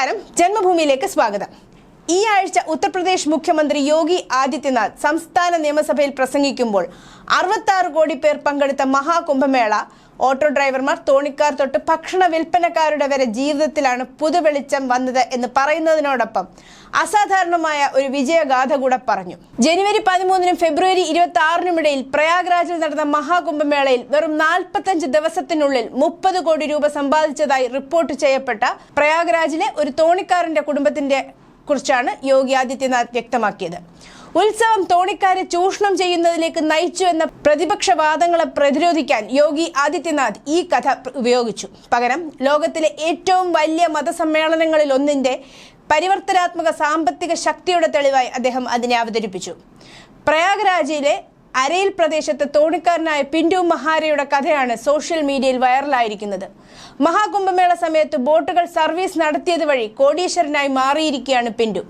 നമസ്കാരം. ജന്മഭൂമിയിലേക്ക് സ്വാഗതം. ഈ ആഴ്ച ഉത്തർപ്രദേശ് മുഖ്യമന്ത്രി യോഗി ആദിത്യനാഥ് സംസ്ഥാന നിയമസഭയിൽ പ്രസംഗിക്കുമ്പോൾ അറുപത്തി കോടി പേർ പങ്കെടുത്ത മഹാകുംഭമേള ഓട്ടോ ഡ്രൈവർമാർ തോണിക്കാർ തൊട്ട് ഭക്ഷണ വിൽപ്പനക്കാരുടെ വരെ ജീവിതത്തിലാണ് പുതുവെളിച്ചം വന്നത് എന്ന് പറയുന്നതിനോടൊപ്പം അസാധാരണമായ ഒരു വിജയഗാഥ കൂടെ പറഞ്ഞു. ജനുവരി പതിമൂന്നിനും ഫെബ്രുവരി ഇരുപത്തി ആറിനും ഇടയിൽ പ്രയാഗ്രാജിൽ നടന്ന മഹാകുംഭമേളയിൽ വെറും നാൽപ്പത്തഞ്ച് ദിവസത്തിനുള്ളിൽ മുപ്പത് കോടി രൂപ സമ്പാദിച്ചതായി റിപ്പോർട്ട് ചെയ്യപ്പെട്ട പ്രയാഗ്രാജിലെ ഒരു തോണിക്കാരന്റെ കുടുംബത്തിന്റെ കുറിച്ചാണ് യോഗി ആദിത്യനാഥ് വ്യക്തമാക്കിയത്. ഉത്സവം തോണിക്കാരെ ചൂഷണം ചെയ്യുന്നതിലേക്ക് നയിച്ചു എന്ന പ്രതിപക്ഷ വാദങ്ങളെ പ്രതിരോധിക്കാൻ യോഗി ആദിത്യനാഥ് ഈ കഥ ഉപയോഗിച്ചു. പകരം ലോകത്തിലെ ഏറ്റവും വലിയ മതസമ്മേളനങ്ങളിൽ ഒന്നിന്റെ പരിവർത്തനാത്മക സാമ്പത്തിക ശക്തിയുടെ തെളിവായി അദ്ദേഹം അതിനെ അവതരിപ്പിച്ചു. പ്രയാഗ്രാജിലെ അരയിൽ പ്രദേശത്ത് തോണിക്കാരനായ പിന്റു മഹാരയുടെ കഥയാണ് സോഷ്യൽ മീഡിയയിൽ വൈറലായിരിക്കുന്നത്. മഹാകുംഭമേള സമയത്ത് ബോട്ടുകൾ സർവീസ് നടത്തിയത് വഴി കോടീശ്വരനായി മാറിയിരിക്കുകയാണ് പിന്റു.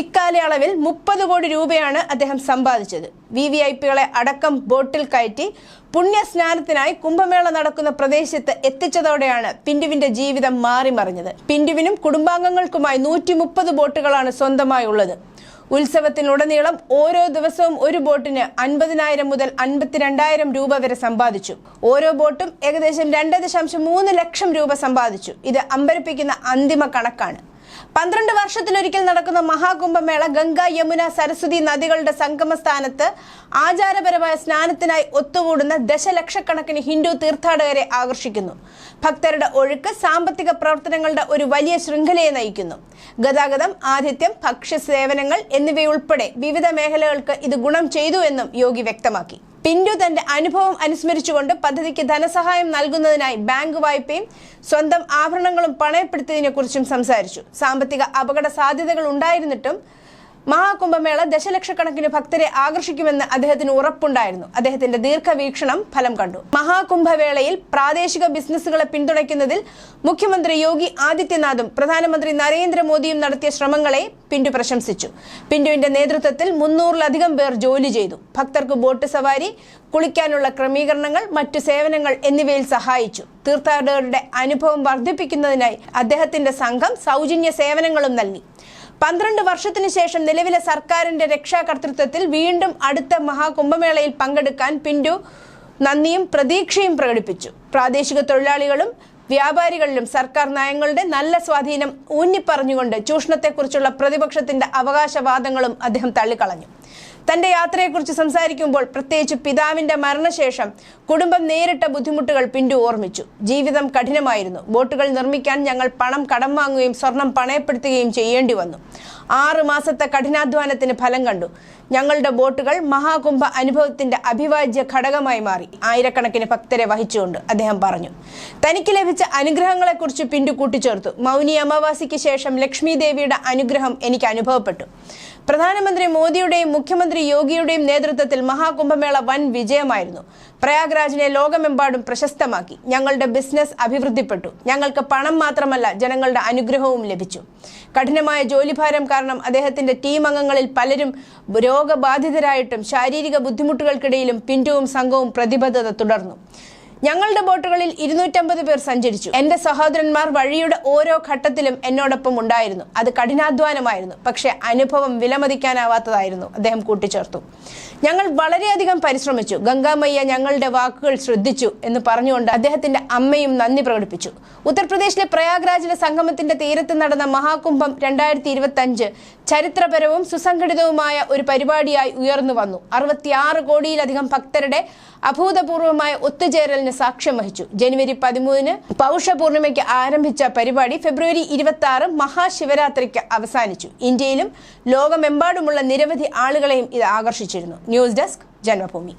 ഇക്കാലയളവിൽ മുപ്പത് കോടി രൂപയാണ് അദ്ദേഹം സമ്പാദിച്ചത്. വി വി ഐ പികളെ അടക്കം ബോട്ടിൽ കയറ്റി പുണ്യസ്നാനത്തിനായി കുംഭമേള നടക്കുന്ന പ്രദേശത്ത് എത്തിച്ചതോടെയാണ് പിന്റുവിന്റെ ജീവിതം മാറിമറിഞ്ഞത്. പിന്റുവിനും കുടുംബാംഗങ്ങൾക്കുമായി നൂറ്റി ബോട്ടുകളാണ് സ്വന്തമായി ഉത്സവത്തിനുടനീളം ഓരോ ദിവസവും ഒരു ബോട്ടിന് അൻപതിനായിരം മുതൽ അൻപത്തിരണ്ടായിരം രൂപ വരെ സമ്പാദിച്ചു. ഓരോ ബോട്ടും ഏകദേശം രണ്ട് ദശാംശം മൂന്ന് ലക്ഷം രൂപ സമ്പാദിച്ചു. ഇത് അമ്പരപ്പിക്കുന്ന അന്തിമ കണക്കാണ്. പന്ത്രണ്ട് വർഷത്തിലൊരിക്കൽ നടക്കുന്ന മഹാകുംഭമേള ഗംഗ യമുന സരസ്വതി നദികളുടെ സംഗമ സ്ഥാനത്ത് ആചാരപരമായ സ്നാനത്തിനായി ഒത്തുകൂടുന്ന ദശലക്ഷക്കണക്കിന് ഹിന്ദു തീർത്ഥാടകരെ ആകർഷിക്കുന്നു. ഭക്തരുടെ ഒഴുക്ക് സാമ്പത്തിക പ്രവർത്തനങ്ങളുടെ ഒരു വലിയ ശൃംഖലയെ നയിക്കുന്നു. ഗതാഗതം ആതിഥ്യം ഭക്ഷ്യ സേവനങ്ങൾ എന്നിവയുൾപ്പെടെ വിവിധ മേഖലകൾക്ക് ഇത് ഗുണം ചെയ്തു എന്നും യോഗി വ്യക്തമാക്കി. പിന്റു തന്റെ അനുഭവം അനുസ്മരിച്ചുകൊണ്ട് പദ്ധതിക്ക് ധനസഹായം നൽകുന്നതിനായി ബാങ്ക് വായ്പയും സ്വന്തം ആഭരണങ്ങളും പണയപ്പെടുത്തിയതിനെ കുറിച്ചും സംസാരിച്ചു. സാമ്പത്തിക അപകട സാധ്യതകൾ ഉണ്ടായിരുന്നിട്ടും മഹാകുംഭമേള ദശലക്ഷക്കണക്കിന് ഭക്തരെ ആകർഷിക്കുമെന്ന് അദ്ദേഹത്തിന് ഉറപ്പുണ്ടായിരുന്നു. അദ്ദേഹത്തിന്റെ ദീർഘവീക്ഷണം ഫലം കണ്ടു. മഹാകുംഭവേളയിൽ പ്രാദേശിക ബിസിനസ്സുകളെ പിന്തുണയ്ക്കുന്നതിൽ മുഖ്യമന്ത്രി യോഗി ആദിത്യനാഥും പ്രധാനമന്ത്രി നരേന്ദ്രമോദിയും നടത്തിയ ശ്രമങ്ങളെ പിന്റു പ്രശംസിച്ചു. പിന്റുവിന്റെ നേതൃത്വത്തിൽ മുന്നൂറിലധികം പേർ ജോലി ചെയ്തു. ഭക്തർക്ക് ബോട്ട് സവാരി കുളിക്കാനുള്ള ക്രമീകരണങ്ങൾ മറ്റു സേവനങ്ങൾ എന്നിവയിൽ സഹായിച്ചു. തീർത്ഥാടകരുടെ അനുഭവം വർദ്ധിപ്പിക്കുന്നതിനായി അദ്ദേഹത്തിന്റെ സംഘം സൗജന്യ സേവനങ്ങളും നൽകി. പന്ത്രണ്ട് വർഷത്തിനു ശേഷം നിലവിലെ സർക്കാരിന്റെ രക്ഷാകർതൃത്വത്തിൽ വീണ്ടും അടുത്ത മഹാകുംഭമേളയിൽ പങ്കെടുക്കാൻ പിന്റു നന്ദിയും പ്രതീക്ഷയും പ്രകടിപ്പിച്ചു. പ്രാദേശിക തൊഴിലാളികളും വ്യാപാരികളിലും സർക്കാർ നയങ്ങളുടെ നല്ല സ്വാധീനം ഊന്നിപ്പറഞ്ഞുകൊണ്ട് ചൂഷണത്തെക്കുറിച്ചുള്ള പ്രതിപക്ഷത്തിന്റെ അവകാശവാദങ്ങളും അദ്ദേഹം തള്ളിക്കളഞ്ഞു. തന്റെ യാത്രയെക്കുറിച്ച് സംസാരിക്കുമ്പോൾ പ്രത്യേകിച്ച് പിതാവിന്റെ മരണശേഷം കുടുംബം നേരിട്ട ബുദ്ധിമുട്ടുകൾ പിന്റു ഓർമ്മിച്ചു. ജീവിതം കഠിനമായിരുന്നു. ബോട്ടുകൾ നിർമ്മിക്കാൻ ഞങ്ങൾ പണം കടം വാങ്ങുകയും സ്വർണം പണയപ്പെടുത്തുകയും ചെയ്യേണ്ടി വന്നു. ആറ് മാസത്തെ കഠിനാധ്വാനത്തിന് ഫലം കണ്ടു. ഞങ്ങളുടെ ബോട്ടുകൾ മഹാകുംഭ അനുഭവത്തിന്റെ അഭിവാജ്യ ഘടകമായി മാറി. ആയിരക്കണക്കിന് ഭക്തരെ വഹിച്ചുകൊണ്ട് അദ്ദേഹം പറഞ്ഞു. തനിക്ക് ലഭിച്ച അനുഗ്രഹങ്ങളെക്കുറിച്ച് പിന്തു കൂട്ടിച്ചേർത്തു മൗനി അമാവാസിക്ക് ശേഷം ലക്ഷ്മി ദേവിയുടെ അനുഗ്രഹം എനിക്ക് അനുഭവപ്പെട്ടു. പ്രധാനമന്ത്രി മോദിയുടെയും മുഖ്യമന്ത്രി യോഗിയുടെയും നേതൃത്വത്തിൽ മഹാകുംഭമേള വൻ വിജയമായിരുന്നു. പ്രയാഗ്രാജിനെ ലോകമെമ്പാടും പ്രശസ്തമാക്കി. ഞങ്ങളുടെ ബിസിനസ് അഭിവൃദ്ധിപ്പെട്ടു. ഞങ്ങൾക്ക് പണം മാത്രമല്ല ജനങ്ങളുടെ അനുഗ്രഹവും ലഭിച്ചു. കഠിനമായ ജോലിഭാരം കാരണം അദ്ദേഹത്തിന്റെ ടീം അംഗങ്ങളിൽ പലരും രോഗബാധിതരായിട്ടും ശാരീരിക ബുദ്ധിമുട്ടുകൾക്കിടയിലും പിന്റുവും സംഘവും പ്രതിബദ്ധത തുടർന്നു. ഞങ്ങളുടെ ബോട്ടുകളിൽ ഇരുന്നൂറ്റമ്പത് പേർ സഞ്ചരിച്ചു. എന്റെ സഹോദരന്മാർ വഴിയുടെ ഓരോ ഘട്ടത്തിലും എന്നോടൊപ്പം ഉണ്ടായിരുന്നു. അത് കഠിനാധ്വാനമായിരുന്നു. പക്ഷെ അനുഭവം വിലമതിക്കാനാവാത്തതായിരുന്നു. അദ്ദേഹം കൂട്ടിച്ചേർത്തു. ഞങ്ങൾ വളരെയധികം പരിശ്രമിച്ചു. ഗംഗാമയ്യ ഞങ്ങളുടെ വാക്കുകൾ ശ്രദ്ധിച്ചു എന്ന് പറഞ്ഞുകൊണ്ട് അദ്ദേഹത്തിന്റെ അമ്മയും നന്ദി പ്രകടിപ്പിച്ചു. ഉത്തർപ്രദേശിലെ പ്രയാഗ്രാജിലെ സംഗമത്തിന്റെ തീരത്ത് നടന്ന മഹാകുംഭം രണ്ടായിരത്തി ഇരുപത്തി അഞ്ച് ചരിത്രപരവും സുസംഘടിതവുമായ ഒരു പരിപാടിയായി ഉയർന്നു വന്നു. അറുപത്തിയാറ് കോടിയിലധികം ഭക്തരുടെ അഭൂതപൂർവമായ ഒത്തുചേരലിന് സാക്ഷ്യം വഹിച്ചു. ജനുവരി പതിമൂന്നിന് പൗഷപൂർണിമയ്ക്ക് ആരംഭിച്ച പരിപാടി ഫെബ്രുവരി ഇരുപത്തി ആറ് മഹാശിവരാത്രിക്ക് അവസാനിച്ചു. ഇന്ത്യയിലും ലോകമെമ്പാടുമുള്ള നിരവധി ആളുകളെയും ഇത് ആകർഷിച്ചിരുന്നു. News desk Janmabhumi.